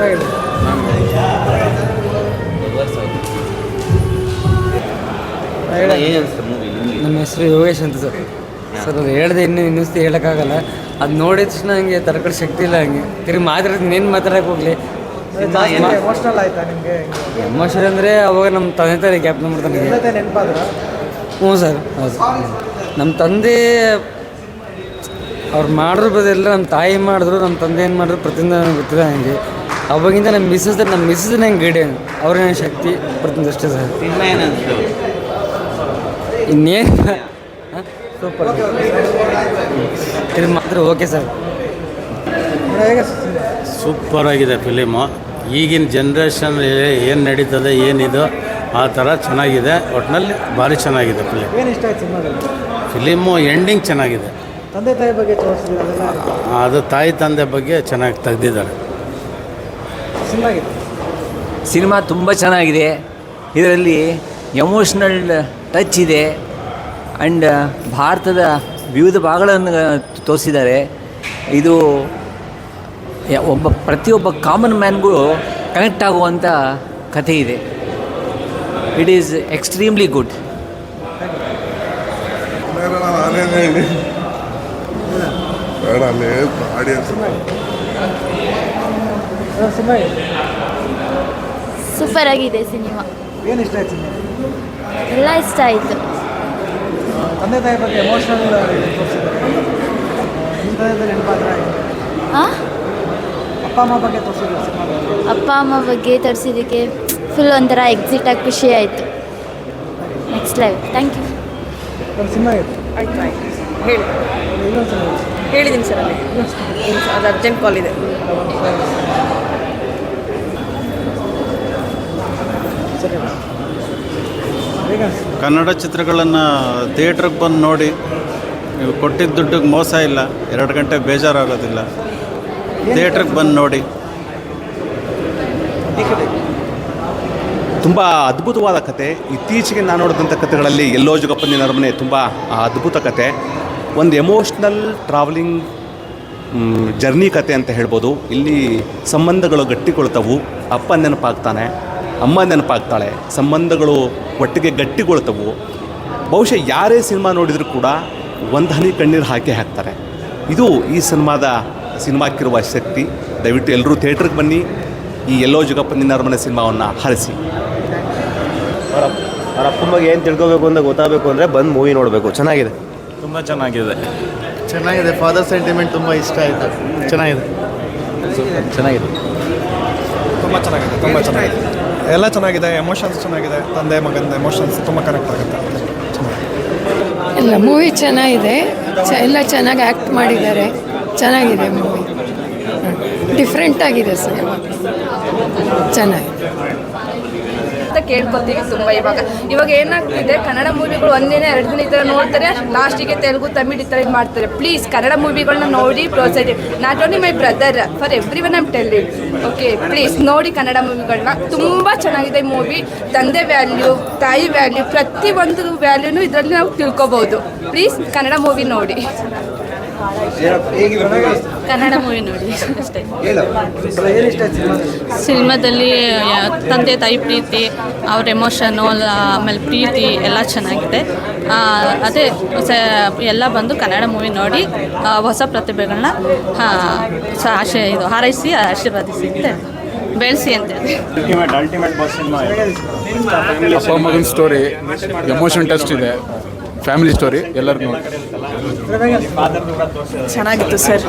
ಚೆನ್ನಾಗಿದೆ ನಮ್ಮ ಹೆಸರು ಯೋಗೇಶ್ ಅಂತ ಸರ್. ಸರ್ ಅದು ಹೇಳ್ದೆ ಇನ್ನೂ ಇನ್ನಿಸ್ತು ಹೇಳೋಕ್ಕಾಗಲ್ಲ. ಅದು ನೋಡಿದ ತಕ್ಷಣ ಹಂಗೆ ತಡ್ಕೊಳ್ಳೋ ಶಕ್ತಿ ಇಲ್ಲ ಹಂಗೆ. ತಿರುಗಿ ಮಾತಾಡೋದು ಇನ್ನೇನು ಮಾತಾಡೋಕೆ ಹೋಗಲಿ. ಎಮೋಷ್ನಲ್ ಆಯ್ತಾ ನಿಮಗೆ? ಎಮೋಷನ್ ಅಂದರೆ ಅವಾಗ ನಮ್ಮ ತಂದೆ ತಾಯಿ ಗ್ಯಾಪ್ ನಂಬರ್ ನೆನಪಾದ್ರ? ಹ್ಞೂ ಸರ್ ಹೌದು. ನಮ್ಮ ತಂದೆ ಅವ್ರು ಮಾಡಿದ್ರು ಬದಲ್ಲ ನಮ್ಮ ತಾಯಿ ಮಾಡಿದ್ರು ನಮ್ಮ ತಂದೆ ಏನು ಮಾಡಿದ್ರು ಪ್ರತಿಯೊಂದು ನನಗೆ ಗೊತ್ತಿಲ್ಲ ನನಗೆ ಅವಾಗಿಂದ ನಮ್ಮ ಮಿಸ್ಸಸ್ ನಮ್ಮ ಮಿಸ್ಸಸ್ ನಂಗೆ ಗೈಡೆನ್ ಅವ್ರೇ ಶಕ್ತಿ ಪ್ರತಿ ದೃಷ್ಟಿ ಸರ್. ಸಿನಿಮಾ ಇನ್ನೇನು ಸೂಪರ್ ಇದು ಮಾತ್ರ ಓಕೆ ಸರ್. ಸೂಪರ್ ಆಗಿದೆ ಫಿಲಿಮು ಈಗಿನ ಜನ್ರೇಷನ್ ಏನು ನಡೀತದೆ ಏನಿದು ಆ ಥರ ಚೆನ್ನಾಗಿದೆ. ಒಟ್ಟಿನಲ್ಲಿ ಭಾರಿ ಚೆನ್ನಾಗಿದೆ ಫಿಲಿಮ್ ಏನು ಇಷ್ಟ ಆಯ್ತು ಸಿನಿಮಾದಲ್ಲಿ? ಫಿಲಿಮು ಎಂಡಿಂಗ್ ಚೆನ್ನಾಗಿದೆ. ತಂದೆ ತಾಯಿ ಬಗ್ಗೆ ತೋರಿಸಿದ್ರೆ ಅದು ತಾಯಿ ತಂದೆ ಬಗ್ಗೆ ಚೆನ್ನಾಗಿ ತೆಗ್ದಿದ್ದಾರೆ. ಸಿನಿಮಾ ತುಂಬ ಚೆನ್ನಾಗಿದೆ. ಇದರಲ್ಲಿ ಎಮೋಷ್ನಲ್ ಟಚ್ ಇದೆ. ಆ್ಯಂಡ್ ಭಾರತದ ವಿವಿಧ ಭಾಗಗಳನ್ನು ತೋರಿಸಿದ್ದಾರೆ. ಇದು ಒಬ್ಬ ಪ್ರತಿಯೊಬ್ಬ ಕಾಮನ್ ಮ್ಯಾನ್ಗೂ ಕನೆಕ್ಟ್ ಆಗುವಂಥ ಕಥೆ ಇದೆ. It is extremely good audience cinema super ಆಗಿದೆ ಸಿನಿಮಾ. ಏನು ಇಷ್ಟ ಆಯ್ತು ಸಿನಿಮಾ ಎಲ್ಲ ಇಷ್ಟ ಆಯಿತು. ತಂದೆ ತಾಯಿ ಬಗ್ಗೆ ಎಮೋಷನಲ್? ಅಪ್ಪ ಅಮ್ಮ ಬಗ್ಗೆ ತೋರಿಸಿದ್ರು ಅಪ್ಪ ಅಮ್ಮ ಬಗ್ಗೆ ತರಿಸಿದ್ದಕ್ಕೆ ಫುಲ್ ಒಂಥರ ಎಕ್ಸಿಟ್ ಆಗಿ ಖುಷಿ ಆಯಿತು. Next live thank you cinema ಆಯ್ತು ಆಯ್ತು. ಹೇಳಿ. ಹೇಳಿದ್ದೀನಿ ಸರ್ ಅಲ್ಲಿ. ಅದು ಅರ್ಜೆಂಟ್ ಕಾಲ್ ಇದೆ ಸರಿ ಹೇಗೆ ಅನ್ಸ್ತು ಕನ್ನಡ ಚಿತ್ರಗಳನ್ನು ಥಿಯೇಟ್ರಿಗೆ ಬಂದು ನೋಡಿ, ನೀವು ಕೊಟ್ಟಿದ್ದ ದುಡ್ಡಿಗೆ ಮೋಸ ಇಲ್ಲ, ಎರಡು ಗಂಟೆ ಬೇಜಾರಾಗೋದಿಲ್ಲ. ಥಿಯೇಟ್ರಿಗೆ ಬಂದು ನೋಡಿ. ತುಂಬ ಅದ್ಭುತವಾದ ಕತೆ. ಇತ್ತೀಚೆಗೆ ನಾನು ನೋಡಿದಂಥ ಕಥೆಗಳಲ್ಲಿ ಎಲ್ಲೋ ಜಗಪ್ಪನ ಅರಮನೆ ತುಂಬ ಅದ್ಭುತ ಕತೆ. ಒಂದು ಎಮೋಷ್ನಲ್ ಟ್ರಾವೆಲಿಂಗ್ ಜರ್ನಿ ಕತೆ ಅಂತ ಹೇಳ್ಬೋದು. ಇಲ್ಲಿ ಸಂಬಂಧಗಳು ಗಟ್ಟಿಕೊಳ್ತವು ಅಪ್ಪ ನೆನಪಾಗ್ತಾನೆ. ಅಮ್ಮ ನೆನಪಾಗ್ತಾಳೆ ಸಂಬಂಧಗಳು ಒಟ್ಟಿಗೆ ಗಟ್ಟಿಗೊಳ್ತವು. ಬಹುಶಃ ಯಾರೇ ಸಿನಿಮಾ ನೋಡಿದರೂ ಕೂಡ ಒಂದು ಹನಿ ಕಣ್ಣೀರು ಹಾಕಿ ಹಾಕ್ತಾರೆ. ಇದು ಈ ಸಿನಿಮಾದ ಸಿನಿಮಾಕ್ಕಿರುವ ಶಕ್ತಿ. ದಯವಿಟ್ಟು ಎಲ್ಲರೂ ಥಿಯೇಟ್ರಿಗೆ ಬನ್ನಿ. ಈ ಎಲ್ಲೋ ಜಗಪ್ಪನ ಅರಮನೆ ಸಿನಿಮಾವನ್ನು ಹರಿಸಿ. ಅವ್ರ ಅವ್ರ ಅಪ್ಪನ ಬಗ್ಗೆ ಏನು ತಿಳ್ಕೋಬೇಕು ಅಂತ ಗೊತ್ತಾಗಬೇಕು ಅಂದರೆ ಬಂದು ಮೂವಿ ನೋಡಬೇಕು. ಚೆನ್ನಾಗಿದೆ. ತುಂಬ ಚೆನ್ನಾಗಿದೆ. ಚೆನ್ನಾಗಿದೆ. ಫಾದರ್ ಸೆಂಟಿಮೆಂಟ್ ತುಂಬ ಇಷ್ಟ ಆಯಿತು? ಚೆನ್ನಾಗಿದೆ. ಚೆನ್ನಾಗಿದೆ. ತುಂಬ ಚೆನ್ನಾಗಿದೆ. ತುಂಬ ಚೆನ್ನಾಗಿದೆ. ಎಲ್ಲ ಚೆನ್ನಾಗಿದೆ ಎಮೋಷನ್ಸ್ ಚೆನ್ನಾಗಿದೆ, ತಂದೆ ಮಗನ ಎಮೋಷನ್ಸ್ ತುಂಬ ಕನೆಕ್ಟ್ ಆಗುತ್ತೆ. ಇಲ್ಲ ಮೂವಿ ಚೆನ್ನಾಗಿದೆ. ಎಲ್ಲ ಚೆನ್ನಾಗಿ ಆ್ಯಕ್ಟ್ ಮಾಡಿದ್ದಾರೆ. ಚೆನ್ನಾಗಿದೆ ಮೂವಿ ಡಿಫ್ರೆಂಟಾಗಿದೆ ಸಿನಿಮಾ ಚೆನ್ನಾಗಿದೆ. ಅಂತ ಕೇಳ್ಕೊತೀವಿ ತುಂಬ ಇವಾಗ. ಇವಾಗ ಏನಾಗ್ತಿದೆ, ಕನ್ನಡ ಮೂವಿಗಳು ಒಂದಿನ, ಎರಡು ದಿನ ಈ ಥರ ನೋಡ್ತಾರೆ, ಲಾಸ್ಟಿಗೆ ತೆಲುಗು, ತಮಿಳ್ ಈ ಥರ ಇದು ಮಾಡ್ತಾರೆ. ಪ್ಲೀಸ್ ಕನ್ನಡ ಮೂವಿಗಳನ್ನ ನೋಡಿ, ಪ್ರೋತ್ಸಾಹಿ not only my brother for every one I'm telling okay please ನೋಡಿ ಕನ್ನಡ ಮೂವಿಗಳನ್ನ ತುಂಬ ಚೆನ್ನಾಗಿದೆ ಮೂವಿ. ತಂದೆ ವ್ಯಾಲ್ಯೂ ತಾಯಿ ವ್ಯಾಲ್ಯೂ ಪ್ರತಿಯೊಂದು ವ್ಯಾಲ್ಯೂನು ಇದರಲ್ಲಿ ನಾವು ತಿಳ್ಕೊಬೋದು. ಪ್ಲೀಸ್ ಕನ್ನಡ ಮೂವಿ ನೋಡಿ. ಕನ್ನಡ ಮೂವಿ ನೋಡಿ. ಅಷ್ಟೇ ಸಿನಿಮಾದಲ್ಲಿ ತಂದೆ ತಾಯಿ ಪ್ರೀತಿ ಅವ್ರ ಎಮೋಷನು ಆಮೇಲೆ ಪ್ರೀತಿ ಎಲ್ಲ ಚೆನ್ನಾಗಿದೆ. ಅದೇ ಸ ಎಲ್ಲ ಬಂದು ಕನ್ನಡ ಮೂವಿ ನೋಡಿ ಹೊಸ ಪ್ರತಿಭೆಗಳನ್ನ ಆಶೆ ಇದು ಹಾರೈಸಿ ಆಶೀರ್ವಾದಿಸಿ ಅಂತ ಬೆಳೆಸಿ ಅಂತ ಹೇಳಿ. ಅಪ್ಪ ಮಗನ ಸ್ಟೋರಿ ಎಮೋಷನ್ ಟೆಸ್ಟ್ ಇದೆ. ಫ್ಯಾಮಿಲಿ ಸ್ಟೋರಿ ಎಲ್ಲರೂ ನೋಡಿ. ಚೆನ್ನಾಗಿತ್ತು ಸರ್.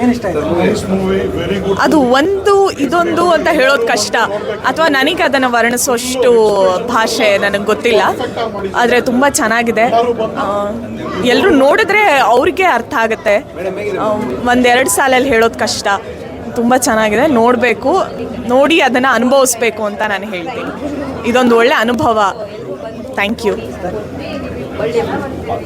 ಏನು ಇಷ್ಟ ಆಯ್ತು? ಅದು ಒಂದು ಇದೊಂದು ಅಂತ ಹೇಳೋದು ಕಷ್ಟ. ಅಥವಾ ನನಗೆ ಅದನ್ನು ವರ್ಣಿಸೋಷ್ಟು ಭಾಷೆ ನನಗೆ ಗೊತ್ತಿಲ್ಲ. ಆದರೆ ತುಂಬ ಚೆನ್ನಾಗಿದೆ. ಎಲ್ಲರೂ ನೋಡಿದ್ರೆ ಅವ್ರಿಗೆ ಅರ್ಥ ಆಗುತ್ತೆ. ಒಂದೆರಡು ಸಾಲಲ್ಲಿ ಹೇಳೋದು ಕಷ್ಟ. ತುಂಬ ಚೆನ್ನಾಗಿದೆ ನೋಡಬೇಕು. ನೋಡಿ ಅದನ್ನು ಅನುಭವಿಸ್ಬೇಕು ಅಂತ ನಾನು ಹೇಳ್ತೀನಿ. ಇದೊಂದು ಒಳ್ಳೆ ಅನುಭವ. Thank you 我。